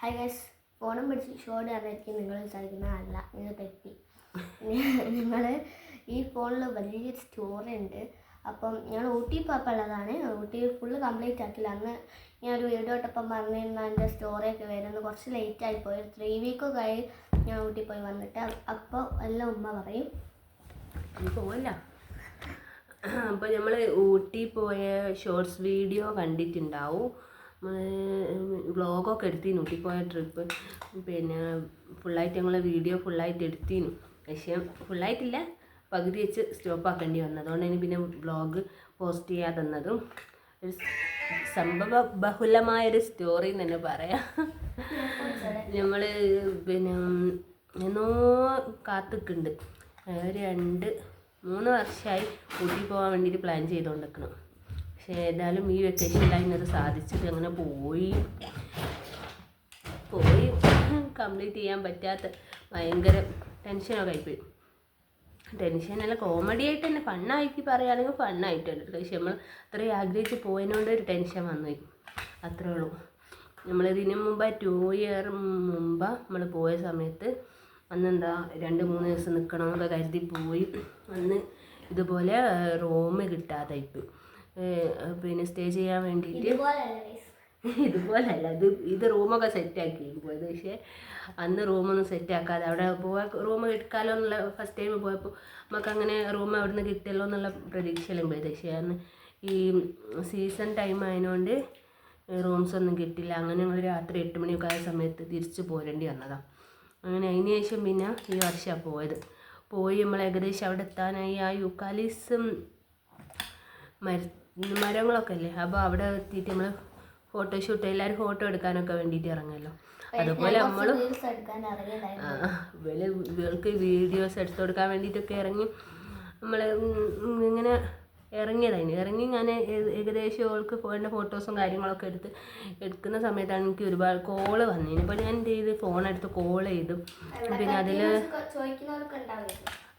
Hi guys ഫോണും പിടിച്ച് short അറിയായിരിക്കും നിങ്ങൾ വിചാരിക്കുന്ന അല്ല നിങ്ങൾ തെറ്റി. നിങ്ങൾ ഈ ഫോണിൽ വലിയ സ്റ്റോറി ഉണ്ട്. അപ്പം ഞാൻ ഊട്ടി പോയപ്പോൾ ഉള്ളതാണ്. ഊട്ടി ഫുള്ള് കംപ്ലീറ്റ് ആക്കില്ല അന്ന് ഞാൻ ഒരു വീഡിയോ ഇട്ടപ്പം പറഞ്ഞിരുന്ന എന്റെ സ്റ്റോറിയൊക്കെ വരുന്നത് കുറച്ച് ലേറ്റ് ആയിപ്പോയി ത്രീ വീക്ക് ആയി ഞാൻ ഊട്ടി പോയി വന്നിട്ട്. അപ്പോൾ എല്ലാം ഉമ്മ പറയും. പോവല്ല അപ്പോൾ നമ്മൾ ഊട്ടി പോയ ഷോർട്സ് വീഡിയോ കണ്ടിട്ടുണ്ടാവും. വ്ളോഗൊക്കെ എടുത്തിരുന്നു ഊട്ടിപ്പോയ പോയ ട്രിപ്പ് പിന്നെ ഫുള്ളായിട്ട് ഞങ്ങൾ വീഡിയോ ഫുള്ളായിട്ട് എടുത്തിരുന്നു പക്ഷേ ഫുള്ളായിട്ടില്ല പകുതി വെച്ച് സ്റ്റോപ്പ് ആക്കേണ്ടി വന്നു അതുകൊണ്ടാണ് പിന്നെ വ്ളോഗ് പോസ്റ്റ് ചെയ്യാതെ തന്നതും ഒരു സംഭവ ബഹുലമായൊരു സ്റ്റോറി എന്ന് തന്നെ പറയാം. നമ്മൾ പിന്നെ എന്നോ കാത്തുക്കുണ്ട്. ഒരു രണ്ട് മൂന്ന് വർഷമായി ഊട്ടി പോകാൻ വേണ്ടിയിട്ട് പ്ലാൻ ചെയ്തുകൊണ്ടിരിക്കണം പക്ഷേ ഏതായാലും ഈ വെക്കേഷൻ അത് സാധിച്ചിട്ട് അങ്ങനെ പോയി. പോയി കംപ്ലീറ്റ് ചെയ്യാൻ പറ്റാത്ത ഭയങ്കര ടെൻഷനൊക്കെ ആയിപ്പോയി. ടെൻഷൻ അല്ല കോമഡി ആയിട്ട് തന്നെ ഫണ്ണായിട്ട് പറയുകയാണെങ്കിൽ ഫണ്ണായിട്ടുണ്ട് പക്ഷെ നമ്മൾ അത്രയും ആഗ്രഹിച്ച് പോയതിനോണ്ട് ഒരു ടെൻഷൻ വന്നു. അത്രേ ഉള്ളൂ. നമ്മൾ ഇതിനു മുമ്പ് ടു ഇയർ മുമ്പ് നമ്മൾ പോയ സമയത്ത് അന്നെന്താ രണ്ട് മൂന്ന് ദിവസം നിൽക്കണമെന്നൊക്കെ കരുതി പോയി. അന്ന് ഇതുപോലെ റൂം കിട്ടാതായിപ്പോയി. പിന്നെ സ്റ്റേ ചെയ്യാൻ വേണ്ടിയിട്ട്. ഇതുപോലല്ല ഇത് ഇത് റൂമൊക്കെ സെറ്റ് ആക്കി പോയത്. പക്ഷേ അന്ന് റൂമൊന്നും സെറ്റ് ആക്കാതെ അവിടെ പോയ റൂം എടുക്കാമല്ലോ എന്നുള്ള ഫസ്റ്റ് ടൈം പോയപ്പോൾ നമുക്ക് അങ്ങനെ റൂം അവിടെ നിന്ന് കിട്ടിയല്ലോ എന്നുള്ള പ്രതീക്ഷയിലും പോയത്. പക്ഷേ അന്ന് ഈ സീസൺ ടൈം ആയതുകൊണ്ട് റൂംസ് ഒന്നും കിട്ടില്ല. അങ്ങനെ ഞങ്ങൾ രാത്രി എട്ട് മണിയൊക്കെ ആയ സമയത്ത് തിരിച്ചു പോരേണ്ടി വന്നതാണ് അങ്ങനെ അതിന് ശേഷം പിന്നെ ഈ വർഷമാണ് പോയത്. പോയി നമ്മൾ ഏകദേശം അവിടെ എത്താനായി. ആ യുക്കാലിസും മര മരങ്ങളൊക്കെ അല്ലേ അപ്പോൾ അവിടെ എത്തിയിട്ട് നമ്മൾ ഫോട്ടോഷൂട്ട് എല്ലാവരും ഫോട്ടോ എടുക്കാനൊക്കെ വേണ്ടിയിട്ട് ഇറങ്ങുമല്ലോ അതുപോലെ നമ്മളും ഇവൾക്ക് വീഡിയോസ് എടുത്തു കൊടുക്കാൻ വേണ്ടിയിട്ടൊക്കെ ഇറങ്ങി നമ്മൾ ഇങ്ങനെ ഇറങ്ങിയതായിരുന്നു. ഇറങ്ങി ഞാൻ ഏകദേശം അവൾക്ക് എന്റെ ഫോട്ടോസും കാര്യങ്ങളൊക്കെ എടുത്ത് എടുക്കുന്ന സമയത്താണ് എനിക്ക് ഒരുപാട് കോൾ വന്നിരുന്നു അപ്പോൾ ഞാൻ എന്ത് ചെയ്ത്? ഫോൺ എടുത്ത് കോൾ ചെയ്തു. പിന്നെ അതിൽ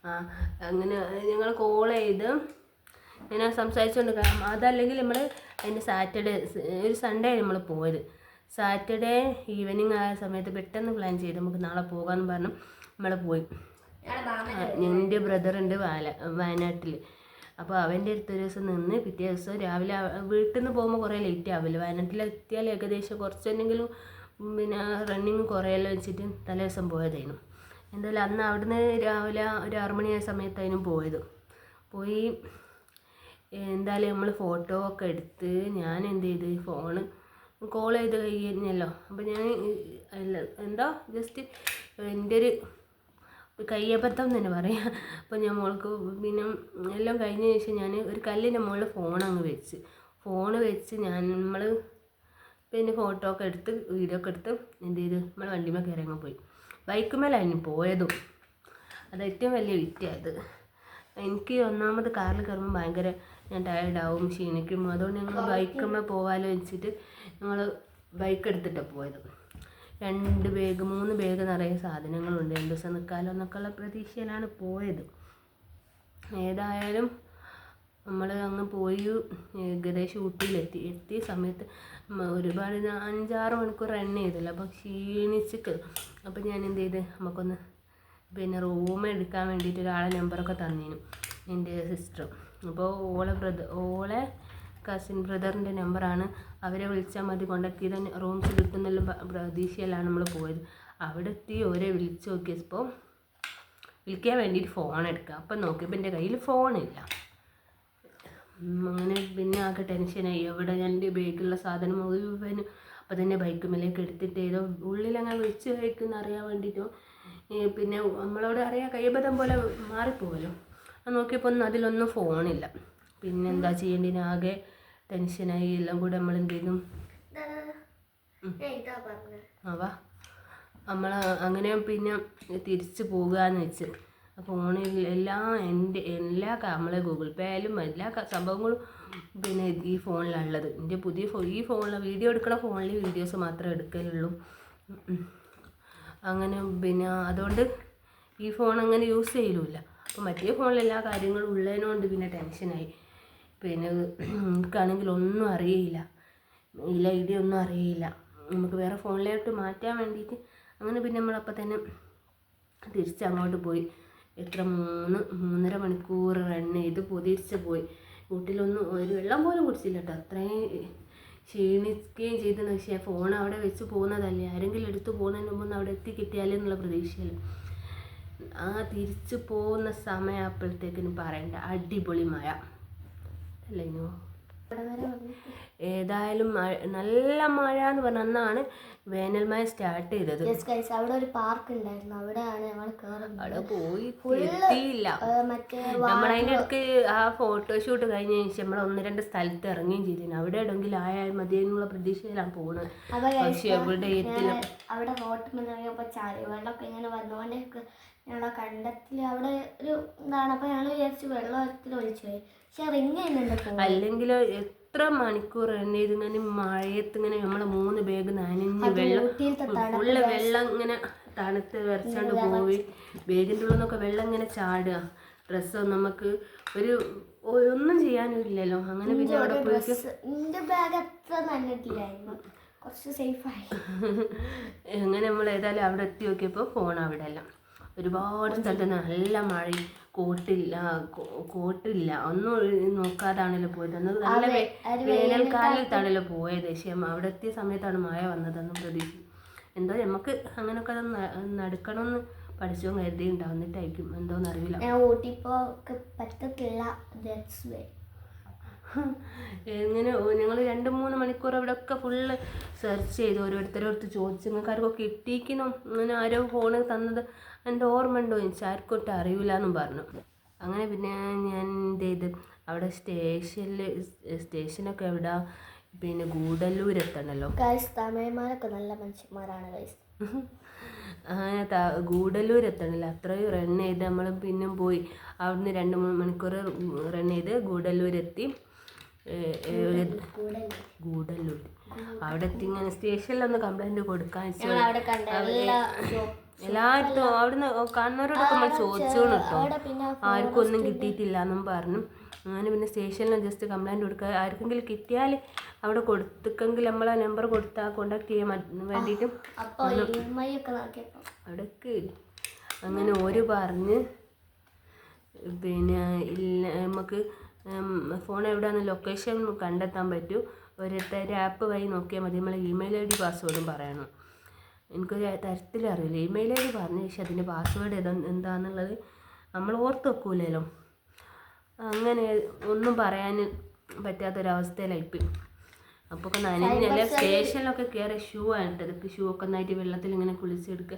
ആ അങ്ങനെ ഞങ്ങൾ കോൾ ചെയ്ത് ഇങ്ങനെ സംസാരിച്ചുകൊണ്ട് കാണാം അതല്ലെങ്കിൽ നമ്മൾ അതിന്റെ സാറ്റർഡേ ഒരു സൺഡേ നമ്മൾ പോയത് സാറ്റർഡേ ഈവനിങ് ആയ സമയത്ത് പെട്ടെന്ന് പ്ലാൻ ചെയ്ത് നമുക്ക് നാളെ പോകാമെന്ന് പറഞ്ഞു നമ്മൾ പോയി. എന്റെ ബ്രദറുണ്ട് വാല വയനാട്ടിൽ അപ്പോൾ അവന്റെ അടുത്ത ഒരു ദിവസം നിന്ന് പിറ്റേ ദിവസം രാവിലെ വീട്ടിൽ നിന്ന് പോകുമ്പോൾ കുറേ ലേറ്റ് ആവില്ല വയനാട്ടിൽ എത്തിയാൽ ഏകദേശം കുറച്ചെന്തെങ്കിലും പിന്നെ റണ്ണിങ് കുറേയെല്ലാം വെച്ചിട്ട് തലേ ദിവസം പോയതായിരുന്നു. എന്തായാലും അന്ന് അവിടുന്ന് രാവിലെ ഒരു ആറുമണിയായ സമയത്തായിരുന്നു പോയത്. പോയി എന്തായാലും നമ്മൾ ഫോട്ടോ ഒക്കെ എടുത്ത് ഞാൻ എന്ത് ചെയ്ത്? ഫോണ് കോൾ ചെയ്ത് കഴിഞ്ഞല്ലോ. അപ്പോൾ ഞാൻ എന്താ? ജസ്റ്റ് എന്റെ ഒരു കയ്യബദ്ധം തന്നെ പറയാം. അപ്പോൾ ഞാൻ മോൾക്ക് പിന്നെ എല്ലാം കഴിഞ്ഞ ശേഷം ഞാൻ ഒരു കല്ലിന്റെ മുകളിൽ ഫോൺ അങ്ങ് വെച്ച്. ഫോൺ വെച്ച് ഞാൻ നമ്മൾ പിന്നെ ഫോട്ടോ ഒക്കെ എടുത്ത് വീഡിയോ ഒക്കെ എടുത്ത് എന്ത് ചെയ്ത്? നമ്മൾ വണ്ടിമേ കയറി അങ്ങ് പോയി. ബൈക്കുമേലായിരുന്നു പോയതും. അത് ഏറ്റവും വലിയ വിറ്റായത് എനിക്ക് ഒന്നാമത് കാറിൽ കയറുമ്പോൾ ഭയങ്കര ഞാൻ ടയർഡാവും ക്ഷീണിക്കും. അതുകൊണ്ട് ഞങ്ങൾ ബൈക്കുമ്മേ പോകാമല്ലോ വെച്ചിട്ട് ഞങ്ങൾ ബൈക്ക് എടുത്തിട്ടാണ് പോയത്. രണ്ട് ബാഗ് മൂന്ന് ബാഗ് നിറയെ സാധനങ്ങളുണ്ട്. രണ്ട് ദിവസം നിൽക്കാമല്ലോ എന്നൊക്കെയുള്ള പ്രതീക്ഷയിലാണ് പോയത്. ഏതായാലും നമ്മൾ അങ്ങ് പോയി ഏകദേശം ഊട്ടിയിലെത്തി. എത്തിയ സമയത്ത് ഒരുപാട് അഞ്ചാറ് മണിക്കൂർ റൺ ചെയ്തില്ല. അപ്പോൾ ക്ഷീണിച്ച് അപ്പോൾ ഞാൻ എന്ത് ചെയ്ത്? നമുക്കൊന്ന് പിന്നെ റൂം എടുക്കാൻ വേണ്ടിയിട്ട് ഒരാളെ നമ്പറൊക്കെ തന്നീനു. എന്റെ സിസ്റ്റർ അപ്പോൾ ഓളെ ബ്രദർ ഓളെ കസിൻ ബ്രദറിന്റെ നമ്പറാണ് അവരെ വിളിച്ചാൽ മതി. കോണ്ടാക്ട് ചെയ്താൽ റൂംസ് കിട്ടുന്നുള്ള പ്രതീക്ഷയിലാണ് നമ്മൾ പോയത്. അവിടെ എത്തി ഓരെ വിളിച്ച് നോക്കിയപ്പോൾ വിളിക്കാൻ വേണ്ടിയിട്ട് ഫോൺ എടുക്കുക അപ്പം നോക്കിയപ്പോൾ എന്റെ കയ്യിൽ ഫോണില്ല അങ്ങനെ പിന്നെ ആകെ ടെൻഷനായി എവിടെ ഞാൻ എന്റെ ബാഗിലുള്ള സാധനം മുഴുവനും അപ്പം തന്നെ ബൈക്ക് മേലേക്ക് എടുത്തിട്ട് ഏതോ ഉള്ളിലങ്ങനെ വിളിച്ച് കഴിക്കുന്ന അറിയാൻ വേണ്ടിയിട്ടോ പിന്നെ നമ്മളോട് അറിയാം. കൈബദ്ധം പോലെ മാറിപ്പോവല്ലോ. നോക്കിയപ്പോൾ ഒന്നും അതിലൊന്നും ഫോണില്ല. പിന്നെ എന്താ ചെയ്യേണ്ടതിന് ആകെ ടെൻഷനായി എല്ലാം കൂടെ നമ്മൾ എന്ത് ചെയ്തു? ആവാ നമ്മൾ അങ്ങനെ പിന്നെ തിരിച്ചു പോകുകയെന്ന് വെച്ച്. ഫോണിൽ എല്ലാ എന്റെ എല്ലാ നമ്മളെ ഗൂഗിൾ പേ ആയാലും എല്ലാ സംഭവങ്ങളും പിന്നെ ഈ ഫോണിലുള്ളത് എന്റെ പുതിയ ഫോ ഈ ഫോണിൽ വീഡിയോ എടുക്കണ ഫോണിൽ വീഡിയോസ് മാത്രമേ എടുക്കലുള്ളൂ. അങ്ങനെ പിന്നെ അതുകൊണ്ട് ഈ ഫോൺ അങ്ങനെ യൂസ് ചെയ്യലുമില്ല അപ്പോൾ മറ്റേ ഫോണിൽ എല്ലാ കാര്യങ്ങളും ഉള്ളതിനോണ്ട് പിന്നെ ടെൻഷനായി പിന്നെ എനിക്കാണെങ്കിൽ ഒന്നും അറിയില്ല. മെയിൽ ഐ ഡി ഒന്നും അറിയില്ല. നമുക്ക് വേറെ ഫോണിലോട്ട് മാറ്റാൻ വേണ്ടിയിട്ട് അങ്ങനെ പിന്നെ നമ്മളപ്പോൾ തന്നെ തിരിച്ച് അങ്ങോട്ട് പോയി. എത്ര മൂന്ന് മൂന്നര മണിക്കൂർ റൺ ചെയ്ത് പൊതിരിച്ച് പോയി. വീട്ടിലൊന്നും ഒരു വെള്ളം പോലും കുടിച്ചില്ല കേട്ടോ അത്രയും ക്ഷീണിക്കുകയും ചെയ്തെന്ന് വെച്ചാൽ ഫോൺ അവിടെ വെച്ച് പോകുന്നതല്ലേ? ആരെങ്കിലും എടുത്ത് പോകുന്നതിന് മുമ്പ് അവിടെ എത്തി കിട്ടിയാലേ എന്നുള്ള പ്രതീക്ഷയില്ല. ആ തിരിച്ചു പോകുന്ന സമയമായപ്പോഴത്തേക്കിന് പറയണ്ട അടിപൊളി മഴ. അല്ലേ ഇനോ? ഇവിടെ വരെ വന്നിട്ട് ഏതായാലും നല്ല മഴ എന്ന് പറഞ്ഞ അന്നാണ് വേനൽ മഴ സ്റ്റാർട്ട് ചെയ്തത് അവിടെ ഒരു പാർക്ക് ഉണ്ടായിരുന്നു. അവിടെയാണ് ഞങ്ങൾ അവിടെ പോയി എത്തിയില്ല. നമ്മളതിന്റെ ഇടയ്ക്ക് ആ ഫോട്ടോഷൂട്ട് കഴിഞ്ഞ ശേഷം നമ്മൾ ഒന്ന് രണ്ട് സ്ഥലത്ത് ഇറങ്ങുകയും ചെയ്തിരുന്നു. അവിടെ എവിടെയെങ്കിലും ആയാൽ മതി എന്നുള്ള പ്രതീക്ഷയിലാണ് പോകുന്നത് പക്ഷെ അവിടെ എത്തില്ല. അവിടെ റോട്ടിൽ ഇറങ്ങിയപ്പോൾ ചാരി വെള്ളമൊക്കെ ഇങ്ങനെ വന്നുകൊണ്ട് ഞങ്ങളെ കണ്ടത്തിൽ അവിടെ ഒരു എന്താണ് അപ്പൊ ഞങ്ങൾ വിചാരിച്ചു വെള്ളത്തിൽ ഒഴിച്ചു പോയി പക്ഷെ റിങ് ചെയ്യുന്നുണ്ട് അല്ലെങ്കിൽ എത്ര മണിക്കൂർ എണ്ണ ഇതിങ്ങനെ മഴയത്ത് ഇങ്ങനെ നമ്മളെ മൂന്ന് ബാഗ് നനഞ്ഞ് വെള്ളം ഉള്ള വെള്ളം ഇങ്ങനെ തണുത്ത് വരച്ചാണ്ട് പോയി. ബാഗിന്റെ ഉള്ളിൽ നിന്നൊക്കെ വെള്ളം ഇങ്ങനെ ചാടുക. ഡ്രസ്സോ നമുക്ക് ഒരു ഒന്നും ചെയ്യാനും ഇല്ലല്ലോ. അങ്ങനെ പിന്നെ അവിടെ പോയി ബാഗ് അത്ര നന്നിട്ടില്ലായിരുന്നു കുറച്ച് സേഫായി അങ്ങനെ നമ്മൾ ഏതായാലും അവിടെ എത്തി നോക്കിയപ്പോൾ ഫോൺ അവിടെ അല്ല ഒരുപാട് സ്ഥലത്ത് നല്ല മഴയും കോട്ടില്ല കോട്ടില്ല. ഒന്നും നോക്കാതാണല്ലോ പോയത്. അന്ന് നല്ല വേനൽക്കാലത്താണല്ലോ പോയത്. പക്ഷേ അവിടെ എത്തിയ സമയത്താണ് മഴ വന്നതെന്ന് പ്രതീക്ഷിച്ചു. എന്തോ നമുക്ക് അങ്ങനെയൊക്കെ അത് നടക്കണമെന്ന് പഠിച്ചോ കരുതി ഉണ്ടാവുന്നിട്ടായിരിക്കും. എന്തോന്ന് അറിയില്ല ഞാൻ ഊട്ടിപ്പോ പറ്റത്തില്ല. ഞങ്ങൾ രണ്ട് മൂന്ന് മണിക്കൂർ അവിടെ ഒക്കെ ഫുള്ള് സെർച്ച് ചെയ്തു. ഓരോരുത്തരോടുത്ത് ചോദിച്ചു. നിങ്ങൾക്കാർക്കൊക്കെ കിട്ടിയിക്കണം കിട്ടിയിരിക്കുന്നു? അങ്ങനെ ആരോ ഫോണ് തന്നത്. എന്റെ ഓർമ്മ ഉണ്ടോ? എനിക്ക് ആർക്കും ഒട്ടും അറിയില്ല എന്നും പറഞ്ഞു. അങ്ങനെ പിന്നെ ഞാൻ എന്ത് ചെയ്ത്? അവിടെ സ്റ്റേഷനിൽ സ്റ്റേഷനൊക്കെ എവിടെ? പിന്നെ ഗൂഡല്ലൂർ എത്തണല്ലോ തമിഴന്മാരൊക്കെ നല്ല മനുഷ്യന്മാരാണ് അങ്ങനെ ഗൂഡല്ലൂർ എത്തണല്ലോ അത്രയും റൺ ചെയ്ത് നമ്മൾ പിന്നെ പോയി. അവിടുന്ന് രണ്ട് മൂന്ന് മണിക്കൂർ റൺ ചെയ്ത് ഗൂഡല്ലൂർ എത്തി ഗൂഡല്ലൂർ. അവിടെ ഇങ്ങനെ സ്റ്റേഷനിലൊന്ന് കംപ്ലൈന്റ് കൊടുക്കാൻ എല്ലായിടത്തും അവിടുന്ന് കാണുന്നവരോടൊക്കെ നമ്മൾ ചോദിച്ചോണ് കേട്ടോ ആർക്കും ഒന്നും കിട്ടിയിട്ടില്ല എന്നും പറഞ്ഞു. അങ്ങനെ പിന്നെ സ്റ്റേഷനിൽ ജസ്റ്റ് കംപ്ലൈന്റ് കൊടുക്കുക ആർക്കെങ്കിലും കിട്ടിയാൽ അവിടെ കൊടുത്തെങ്കിൽ നമ്മളെ നമ്പർ കൊടുത്താൽ കോണ്ടാക്ട് ചെയ്യാൻ വേണ്ടിയിട്ടും അവിടേക്ക് അങ്ങനെ ഓര് പറഞ്ഞ് പിന്നെ ഇല്ല നമുക്ക് ഫോൺ എവിടെയാണ് ലൊക്കേഷൻ കണ്ടെത്താൻ പറ്റൂ. ഓരോരുത്തർ ആപ്പ് വഴി നോക്കിയാൽ മതി. നമ്മളെ ഇമെയിൽ ഐ ഡി പാസ്വേഡും പറയണം. എനിക്കൊരു തരത്തിൽ അറിയില്ല. ഇമെയിൽ ഐ ഡി പറഞ്ഞു ശേഷം അതിന്റെ പാസ്വേഡ് ഏതാ എന്താണെന്നുള്ളത് നമ്മൾ ഓർത്ത് വെക്കൂലല്ലോ. അങ്ങനെ ഒന്നും പറയാൻ പറ്റാത്തൊരവസ്ഥയിലായിപ്പോയി അപ്പോൾ ഒക്കെ നനഞ്ഞല്ല സ്റ്റേഷനിലൊക്കെ കയറി ഷൂ ആണ് ഇട്ടത് ഷൂ ഒക്കെ നന്നായിട്ട് വെള്ളത്തിൽ ഇങ്ങനെ കുളിച്ചെടുക്കുക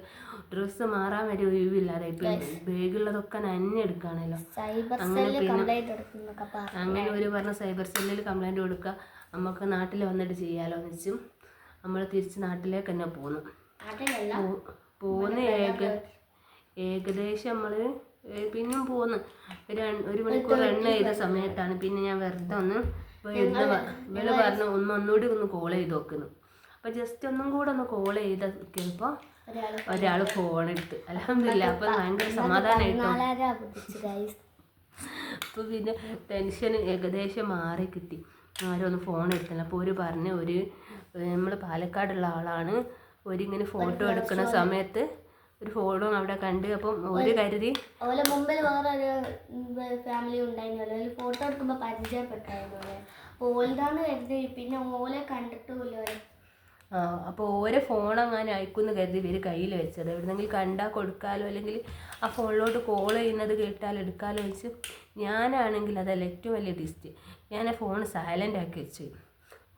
ഡ്രസ്സ് മാറാൻ വരെ ഒഴിവില്ലാതെ ബാഗുള്ളതൊക്കെ നനഞ്ഞെടുക്കുകയാണല്ലോ അങ്ങനെ കംപ്ലൈന്റ് അങ്ങനെ ഒരു പറഞ്ഞ സൈബർ സെല്ലിൽ കംപ്ലൈന്റ് കൊടുക്കുക നമുക്ക് നാട്ടിൽ വന്നിട്ട് ചെയ്യാലോ എന്ന് വെച്ചും നമ്മൾ തിരിച്ച് നാട്ടിലേക്ക് തന്നെ പോന്നു. പോന്ന ഏക ഏകദേശം നമ്മൾ പിന്നും പോന്ന്. ഒരു ഒരു മണിക്കൂർ എണ്ണ ചെയ്ത സമയത്താണ്. പിന്നെ ഞാൻ വെറുതെ ഒന്ന് വെറുതെ ഇവൾ പറഞ്ഞു ഒന്ന് ഒന്നുകൂടി ഒന്ന് കോൾ ചെയ്ത് നോക്കുന്നു. അപ്പോൾ ജസ്റ്റ് ഒന്നും കൂടെ ഒന്ന് കോൾ ചെയ്ത് നോക്കിയപ്പോൾ ഒരാൾ ഒരാൾ ഫോൺ എടുത്ത്. അലഹമില്ല അപ്പോൾ ഭയങ്കര സമാധാനമായിട്ടോ അപ്പോൾ പിന്നെ ടെൻഷൻ ഏകദേശം മാറി കിട്ടി. ആരും ഒന്ന് ഫോൺ എടുത്തില്ല. അപ്പോൾ ഒരു പറഞ്ഞ് ഒരു നമ്മൾ പാലക്കാടുള്ള ആളാണ്. ഒരിങ്ങനെ ഫോട്ടോ എടുക്കുന്ന സമയത്ത് ഒരു ഹോളും അവിടെ കണ്ട് അപ്പം ഒരു കരുതി. അതുപോലെ മുമ്പിൽ വേറെ ഒരു ഫാമിലി ഉണ്ടായിരുന്നല്ലോ അതിൽ ഫോട്ടോ എടുക്കുമ്പോൾ പരിചയപ്പെട്ടായിരുന്നു ഓൽതാന്ന് കരുതി. പിന്നെ ഓലെ കണ്ടിട്ടുമില്ല ആ അപ്പോൾ ഓരോ ഫോൺ അങ്ങനെ അയക്കുമെന്ന് കരുതി ഇവർ കയ്യിൽ വെച്ചത്. എവിടെന്നെങ്കിലും കണ്ടാൽ കൊടുക്കാലോ? അല്ലെങ്കിൽ ആ ഫോണിലോട്ട് കോൾ ചെയ്യുന്നത് കേട്ടാൽ എടുക്കാലോ? വെച്ച് ഞാനാണെങ്കിൽ അതല്ല ഏറ്റവും വലിയ ടിസ്റ്റ് ഞാൻ ആ ഫോൺ സൈലന്റ് ആക്കി വെച്ചു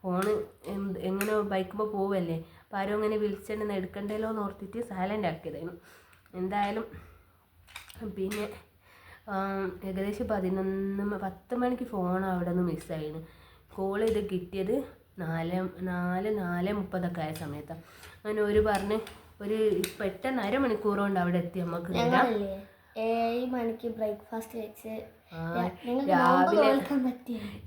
ഫോണ് എന്ത് എങ്ങനെ ബൈക്കുമ്പോൾ പോവല്ലേ? അപ്പോൾ ആരും അങ്ങനെ വിളിച്ചിട്ടുണ്ടെന്ന് എടുക്കണ്ടല്ലോ എന്ന് ഓർത്തിട്ട് സൈലന്റ് ആക്കിയതായിരുന്നു. എന്തായാലും പിന്നെ ഏകദേശം പതിനൊന്ന് പത്ത് മണിക്ക് ഫോൺ അവിടെ നിന്ന് മിസ്സായിരുന്നു കോൾ ചെയ്ത് കിട്ടിയത് നാല് നാല് നാല് മുപ്പതൊക്കെ ആയ സമയത്താണ് അങ്ങനെ ഒരു പറഞ്ഞ് ഒരു പെട്ടെന്ന് അരമണിക്കൂർ കൊണ്ട് അവിടെ എത്തി നമുക്ക് ഏഴ് മണിക്ക് ബ്രേക്ക്ഫാസ്റ്റ് കഴിച്ച് രാവിലെ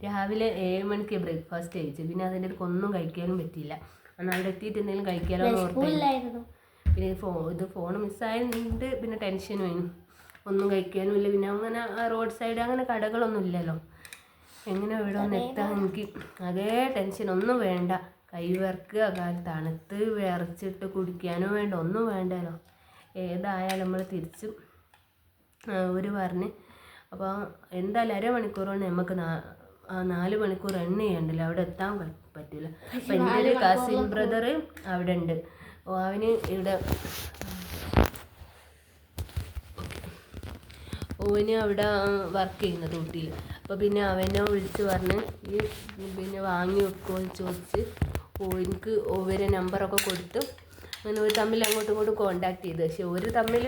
രാവിലെ ഏഴ് മണിക്ക് ബ്രേക്ക്ഫാസ്റ്റ് കഴിച്ചു. പിന്നെ അതിന്റെ ഒന്നും കഴിക്കാനും പറ്റിയില്ല. അന്ന് അവിടെ എത്തിയിട്ട് എന്തെങ്കിലും കഴിക്കാലോ ഓർത്തായിരുന്നു പിന്നെ ഫോ ഇത് ഫോൺ മിസ്സായതുകൊണ്ട് പിന്നെ ടെൻഷൻ വേണം ഒന്നും കഴിക്കാനും ഇല്ല. പിന്നെ അങ്ങനെ റോഡ് സൈഡ് അങ്ങനെ കടകളൊന്നും ഇല്ലല്ലോ. എങ്ങനെ ഇവിടെ ഒന്ന് എത്താൻ എനിക്ക് അതേ ടെൻഷൻ ഒന്നും വേണ്ട. കൈ വിറക്കുക കാലം തണുത്ത് വിറച്ചിട്ട് കുടിക്കാനും വേണ്ട. ഒന്നും വേണ്ടല്ലോ. ഏതായാലും നമ്മൾ തിരിച്ചും ഒരു പറഞ്ഞ്. അപ്പോൾ എന്തായാലും അരമണിക്കൂർ കൊണ്ട് നമുക്ക് നാല് മണിക്കൂർ എണ്ണ ചെയ്യണ്ടല്ലോ. അവിടെ എത്താൻ പ- പറ്റൂല. അപ്പം എന്റെ ഒരു കസിൻ ബ്രദർ അവിടെ ഉണ്ട് ഓ അവന് ഇവിടെ ഓന് അവിടെ വർക്ക് ചെയ്യുന്നത് ഊട്ടിയിൽ അപ്പോൾ പിന്നെ അവനെ വിളിച്ച് പറഞ്ഞ് ഈ പിന്നെ വാങ്ങി വെക്കുമോ എന്ന് ചോദിച്ച് ഓനിക്ക് ഓവരെ നമ്പറൊക്കെ കൊടുത്തു അങ്ങനെ ഒരു തമ്മിൽ അങ്ങോട്ടും ഇങ്ങോട്ടും കോണ്ടാക്ട് ചെയ്തു. പക്ഷെ ഒരു തമ്മിൽ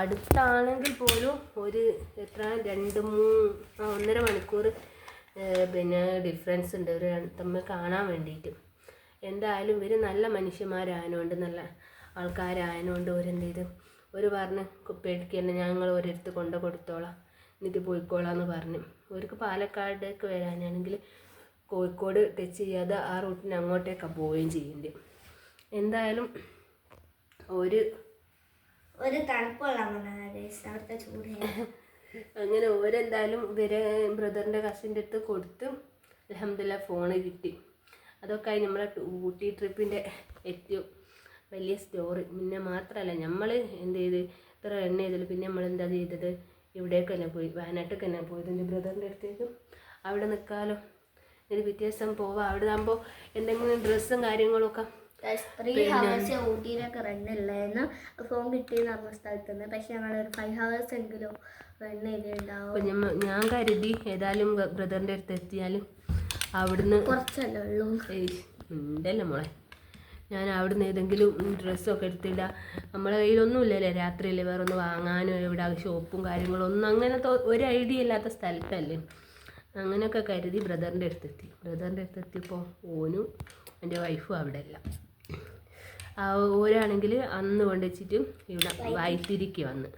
അടുത്താണെങ്കിൽ പോലും ഒരു എത്ര രണ്ട് മൂന്ന് ഒന്നര മണിക്കൂർ പിന്നെ ഡിഫറൻസ് ഉണ്ട്. ഒരു തമ്മിൽ കാണാൻ വേണ്ടിയിട്ട്. എന്തായാലും ഇവർ നല്ല മനുഷ്യന്മാരായതുകൊണ്ട് നല്ല ആൾക്കാരായതുകൊണ്ട് അവരെന്ത് ചെയ്തു? ഒരു പറഞ്ഞ് പേടിക്കണ്ട ഞങ്ങൾ ഒരിടത്ത് കൊണ്ട് കൊടുത്തോളാം. എന്നിട്ട് പോയിക്കോളാം എന്ന് പറഞ്ഞു. അവർക്ക് പാലക്കാടേക്ക് വരാനാണെങ്കിൽ കോഴിക്കോട് ടച്ച് ചെയ്യാതെ ആ റൂട്ടിന് അങ്ങോട്ടേക്കാണ് പോവുകയും ചെയ്യേണ്ടി. എന്തായാലും ഒരു ഒരു തണുപ്പുള്ള അവിടുത്തെ ചൂട് അങ്ങനെ ഓരെന്തായാലും ഇവരെ ബ്രദറിന്റെ കസിന്റെ അടുത്ത് കൊടുത്ത് അലഹമില്ല ഫോണ് കിട്ടി. അതൊക്കെ ആയി നമ്മളെ ഊട്ടി ട്രിപ്പിന്റെ ഏറ്റവും വലിയ സ്റ്റോറി പിന്നെ മാത്രമല്ല നമ്മൾ എന്ത് ചെയ്ത്? ഇത്ര എണ്ണ ചെയ്തത് പിന്നെ നമ്മൾ എന്താ ചെയ്തത്? ഇവിടേക്ക് തന്നെ പോയി. വയനാട്ടിൽ തന്നെ പോയത്. എന്റെ ബ്രദറിന്റെ അടുത്തേക്ക് അവിടെ നിൽക്കാമല്ലോ ഒരു പിറ്റേ ദിവസം പോവാം. അവിടെ ആകുമ്പോൾ എന്തെങ്കിലും ഡ്രസ്സും കാര്യങ്ങളൊക്കെ ത്രീ ഹവേഴ്സ് ഊട്ടിയിലൊക്കെ റൺ ഇല്ലായിരുന്നു ഫോൺ കിട്ടിയെന്ന് പറഞ്ഞ സ്ഥലത്ത് നിന്ന് പക്ഷെ ഞങ്ങൾ ഒരു ഫൈവ് ഹവേഴ്സ് എങ്കിലും റൺ ചെയ്തിട്ടുണ്ടാവും. ഞാൻ കരുതി ഏതായാലും ബ്രദറിന്റെ അടുത്ത് എത്തിയാലും അവിടുന്ന് കുറച്ചല്ലേ ഉള്ളൂ. ഉണ്ടല്ലോ മോളെ. ഞാൻ അവിടുന്ന് ഏതെങ്കിലും ഡ്രസ്സൊക്കെ എടുത്തിടുക നമ്മളെ കയ്യിലൊന്നും ഇല്ലല്ലേ രാത്രിയിൽ വേറെ ഒന്ന് വാങ്ങാനോ എവിടെ ഷോപ്പും കാര്യങ്ങളും ഒന്നും അങ്ങനത്തെ ഒരു ഐഡിയ ഇല്ലാത്ത സ്ഥലത്തല്ലേ. അങ്ങനെയൊക്കെ കരുതി ബ്രദറിന്റെ അടുത്തെത്തി. ബ്രദറിന്റെ അടുത്തെത്തിയപ്പോൾ ഓനും എന്റെ വൈഫും അവിടെ അല്ല ആ ഓരാണെങ്കിൽ അന്ന് കൊണ്ടുവച്ചിട്ട് ഇവിടെ വൈത്തിരിക്ക് വന്ന്.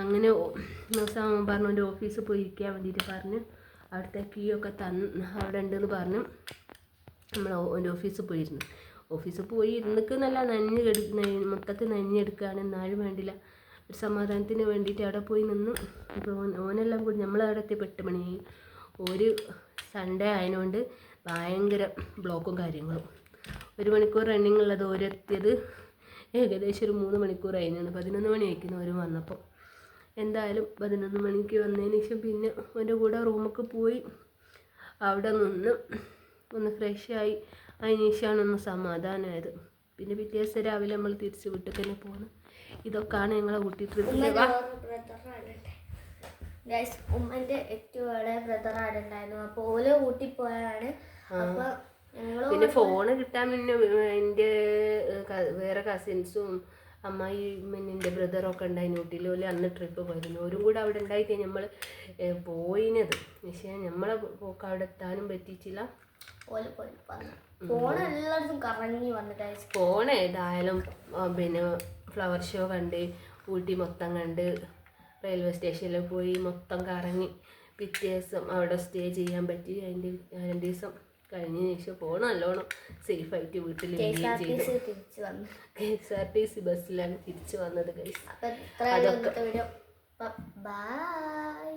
അങ്ങനെ പറഞ്ഞു എന്റെ ഓഫീസിൽ പോയി ഇരിക്കാൻ വേണ്ടിയിട്ട് പറഞ്ഞ്. അവിടുത്തെ കീ ഒക്കെ തന്ന് അവിടെ ഉണ്ടെന്ന് പറഞ്ഞു. നമ്മൾ എന്റെ ഓഫീസിൽ പോയിരുന്നു. ഓഫീസിൽ പോയി ഇരുന്നിക്ക് നല്ല നനഞ്ഞ് എടു മൊത്തത്തിൽ നനഞ്ഞെടുക്കുകയാണ് എന്നാലും വേണ്ടില്ല. ഒരു സമാധാനത്തിന് വേണ്ടിയിട്ട് അവിടെ പോയി നിന്നു. ഇപ്പോൾ ഓനെല്ലാം കൂടി നമ്മളവിടെ എത്തിയപ്പോൾ എട്ട് മണിയായി ഒരു സൺഡേ ആയതുകൊണ്ട് ഭയങ്കര ബ്ലോക്കും കാര്യങ്ങളും. ഒരു മണിക്കൂർ റണ്ണിങ് ഉള്ളത് ഓരെത്തിയത് ഏകദേശം ഒരു മൂന്ന് മണിക്കൂർ കഴിഞ്ഞാണ്. പതിനൊന്ന് മണി ആയിരിക്കുന്നു അവർ വന്നപ്പോൾ എന്തായാലും പതിനൊന്ന് മണിക്ക് വന്നതിന് ശേഷം പിന്നെ അവന്റെ കൂടെ റൂമൊക്കെ പോയി. അവിടെ നിന്ന് ഒന്ന് ഫ്രഷായി അതിന് ശേഷമാണ് ഒന്ന് സമാധാനമായത് പിന്നെ പിറ്റേ ദിവസം രാവിലെ നമ്മൾ തിരിച്ച് വീട്ടിൽ തന്നെ പോകുന്നു ഇതൊക്കെയാണ് ഞങ്ങളെ ഊട്ടി ട്രിപ്പിലെ ഉമ്മന്റെ ഏറ്റവും ബ്രദർ ആരുണ്ടായിരുന്നു? ഉണ്ടായിരുന്നു അപ്പോൾ ഓൽ ഊട്ടി പോയതാണ്. അപ്പൊ പിന്നെ ഫോണ് കിട്ടാൻ പിന്നെ എന്റെ വേറെ കസിൻസും അമ്മായി പിന്നെ എന്റെ ബ്രദറൊക്കെ ഉണ്ടായിരുന്നു ഊട്ടിയിൽ ഓൽ അന്ന് ട്രിപ്പ് പോയിരുന്നു. ഓരും കൂടെ അവിടെ ഉണ്ടായിട്ട് നമ്മൾ പോയിനത്. പക്ഷേ നമ്മളെ പോക്ക് അവിടെ എത്താനും പറ്റിയിട്ടില്ല. ഫോൺ ഏതായാലും പിന്നെ ഫ്ലവർ ഷോ കണ്ട് ഊട്ടി മൊത്തം കണ്ട് റെയിൽവേ സ്റ്റേഷനിൽ പോയി മൊത്തം കറങ്ങി. പിറ്റേ ദിവസം അവിടെ സ്റ്റേ ചെയ്യാൻ പറ്റി. അതിന്റെ രണ്ട് ദിവസം കഴിഞ്ഞ ശേഷം പോകണം നല്ലോണം സേഫായിട്ട് വീട്ടിൽ K S R T C ബസ്സിലാണ് തിരിച്ചു വന്നത് ഗൈസ് അതൊക്കെ ബൈ